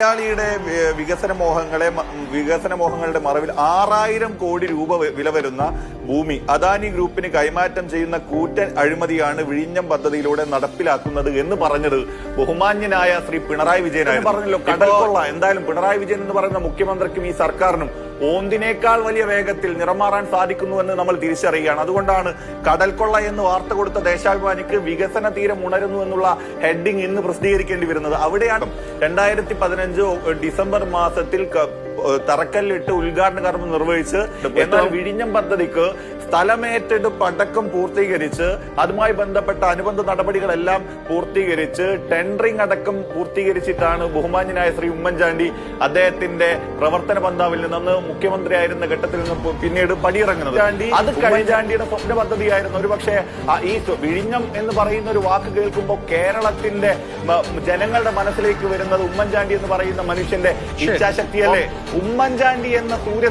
മലയാളിയുടെ വികസന മോഹങ്ങളെ വികസന മോഹങ്ങളുടെ മറവിൽ ആറായിരം കോടി രൂപ വില വരുന്ന ഭൂമി. അദാനി ഗ്രൂപ്പിന് കൈമാറ്റം ചെയ്യുന്ന കൂറ്റൻ അഴിമതിയാണ് വിഴിഞ്ഞം പദ്ധതിയിലൂടെ നടപ്പിലാക്കുന്നത് എന്ന് പറഞ്ഞത് ബഹുമാന്യനായ ശ്രീ പിണറായി വിജയനായിരുന്നു. പറഞ്ഞല്ലോ കടൽക്കൊള്ള എന്തായാലും പിണറായി വിജയൻ എന്ന് പറയുന്ന മുഖ്യമന്ത്രിക്കും ഈ സർക്കാരിനും ഓന്തിനേക്കാൾ വലിയ വേഗത്തിൽ നിറമാറാൻ സാധിക്കുന്നുവെന്ന് നമ്മൾ തിരിച്ചറിയുകയാണ്. അതുകൊണ്ടാണ് കടൽക്കൊള്ള എന്ന് വാർത്ത കൊടുത്ത ദേശാഭിമാനിക്ക് വികസന തീരം ഉണരുന്നു എന്നുള്ള ഹെഡിങ് ഇന്ന് പ്രസിദ്ധീകരിക്കേണ്ടി വരുന്നത്. അവിടെയാണ് രണ്ടായിരത്തി പതിനഞ്ച് ഡിസംബർ മാസത്തിൽ തറക്കല്ലിട്ട് ഉദ്ഘാടന കർമ്മം നിർവഹിച്ച് എന്നാൽ വിഴിഞ്ഞം പദ്ധതിക്ക് സ്ഥലമേറ്റെടുപ്പ് അടക്കം പൂർത്തീകരിച്ച് അതുമായി ബന്ധപ്പെട്ട അനുബന്ധ നടപടികളെല്ലാം പൂർത്തീകരിച്ച് ടെൻഡറിംഗ് അടക്കം പൂർത്തീകരിച്ചിട്ടാണ് ബഹുമാന്യനായ ശ്രീ ഉമ്മൻചാണ്ടി അദ്ദേഹത്തിന്റെ പ്രവർത്തന പന്താവിൽ നിന്ന് മുഖ്യമന്ത്രിയായിരുന്ന ഘട്ടത്തിൽ നിന്ന് പിന്നീട് പടിയിറങ്ങുന്നത്. അത് കഴിഞ്ഞാണ്ടിയുടെ സ്വപ്ന പദ്ധതിയായിരുന്നു. ഒരു പക്ഷേ ഈ വിഴിഞ്ഞം എന്ന് പറയുന്ന ഒരു വാക്ക് കേൾക്കുമ്പോൾ കേരളത്തിന്റെ ജനങ്ങളുടെ മനസ്സിലേക്ക് വരുന്നത് ഉമ്മൻചാണ്ടി എന്ന് പറയുന്ന മനുഷ്യന്റെ ഇച്ഛാശക്തിയല്ലേ? ഉമ്മൻചാണ്ടി എന്ന സൂര്യ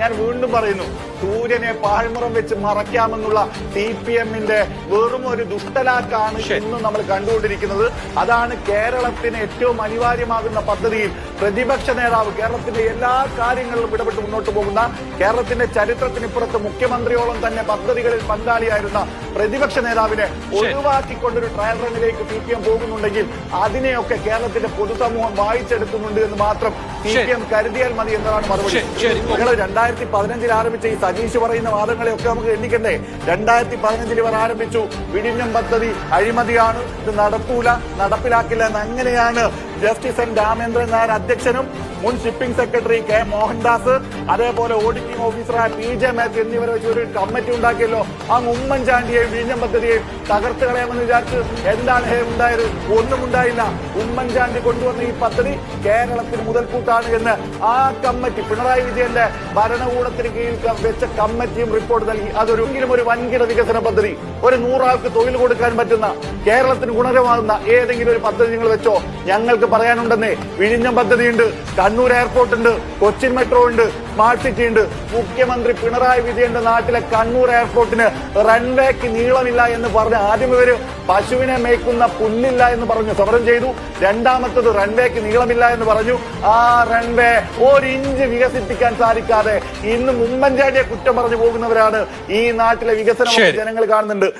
ഞാൻ വീണ്ടും പറയുന്നു. സൂര്യനെ പാഴ്മുറം വെച്ച് മറയ്ക്കാമെന്നുള്ള സി പി എമ്മിന്റെ വെറും ഒരു ദുഷ്ടലാക്കാണ് ഇന്ന് നമ്മൾ കണ്ടുകൊണ്ടിരിക്കുന്നത്. അതാണ് കേരളത്തിന് ഏറ്റവും അനിവാര്യമാകുന്ന പദ്ധതിയിൽ പ്രതിപക്ഷ നേതാവ് കേരളത്തിന്റെ എല്ലാ കാര്യങ്ങളിലും ഇടപെട്ട് മുന്നോട്ട് പോകുന്ന കേരളത്തിന്റെ ചരിത്രത്തിന് ഇപ്പുറത്ത് മുഖ്യമന്ത്രിയോളം തന്നെ പദ്ധതികളിൽ പങ്കാളിയായിരുന്ന പ്രതിപക്ഷ നേതാവിനെ ഒഴിവാക്കിക്കൊണ്ടൊരു ട്രയൽ റണ്ണിലേക്ക് സി പി എം പോകുന്നുണ്ടെങ്കിൽ അതിനെയൊക്കെ കേരളത്തിന്റെ പൊതുസമൂഹം വായിച്ചെടുക്കുന്നുണ്ട് എന്ന് മാത്രം സി പി എം കരുതിയാൽ മതി എന്നതാണ് മറുപടി. നിങ്ങൾ രണ്ടായിരത്തി പതിനഞ്ചിൽ ആരംഭിച്ച ഈ സതീഷ് പറയുന്ന വാദങ്ങളെയൊക്കെ നമുക്ക് എണ്ണിക്കണ്ടേ? രണ്ടായിരത്തി പതിനഞ്ചിൽ ഇവർ ആരംഭിച്ചു. വിഴിഞ്ഞം പദ്ധതി അഴിമതിയാണ്. ഇത് നടത്തൂല നടപ്പിലാക്കില്ല എന്ന് അങ്ങനെയാണ് ജസ്റ്റിസ് എൻ രാമേന്ദ്രൻ നായർ അധ്യക്ഷനും മുൻ ഷിപ്പിംഗ് സെക്രട്ടറി കെ മോഹൻദാസ് അതേപോലെ ഓഡിറ്റിംഗ് ഓഫീസറായ പി ജെ മാത്യു എന്നിവരെ വെച്ച് ഒരു കമ്മിറ്റി ഉണ്ടാക്കിയല്ലോ. ആ ഉമ്മൻചാണ്ടിയെയും വിഴിഞ്ഞം പദ്ധതിയെയും തകർത്ത് കളയാമെന്ന് വിചാരിച്ച് എന്താണ് ഉണ്ടായത്? ഒന്നും ഉണ്ടായില്ല. ഉമ്മൻചാണ്ടി കൊണ്ടുവന്ന ഈ പദ്ധതി കേരളത്തിന് മുതൽക്കൂട്ടാണ് എന്ന് ആ കമ്മിറ്റി പിണറായി വിജയന്റെ ഭരണകൂടത്തിന് കീഴിൽ വെച്ച കമ്മിറ്റിയും റിപ്പോർട്ട് നൽകി. അതൊരുങ്കിലും ഒരു വൻകിട വികസന പദ്ധതി. ഒരു നൂറാൾക്ക് തൊഴിൽ കൊടുക്കാൻ പറ്റുന്ന കേരളത്തിന് ഗുണകരമാകുന്ന ഏതെങ്കിലും ഒരു പദ്ധതി നിങ്ങൾ വെച്ചോ. ഞങ്ങൾക്ക് പറയാനുണ്ടെന്നേ വിഴിഞ്ഞം പദ്ധതിയുണ്ട്. കണ്ണൂർ എയർപോർട്ട് ഉണ്ട് കൊച്ചിൻ മെട്രോ ഉണ്ട് സ്മാർട്ട് സിറ്റി ഉണ്ട്. മുഖ്യമന്ത്രി പിണറായി വിജയന്റെ നാട്ടിലെ കണ്ണൂർ എയർപോർട്ടിന് റൺവേക്ക് നീളമില്ല എന്ന് പറഞ്ഞ് ആദ്യം ഇവർ പശുവിനെ മേയ്ക്കുന്ന പുല്ലില്ല എന്ന് പറഞ്ഞു സമരം ചെയ്തു. രണ്ടാമത്തത് റൺവേക്ക് നീളമില്ല എന്ന് പറഞ്ഞു. ആ റൺവേ ഒരു ഇഞ്ച് വികസിപ്പിക്കാൻ സാധിക്കാതെ ഇന്ന് ഉമ്മൻചാണ്ടിയെ കുറ്റം പറഞ്ഞു പോകുന്നവരാണ് ഈ നാട്ടിലെ വികസനം ജനങ്ങൾ കാണുന്നുണ്ട്.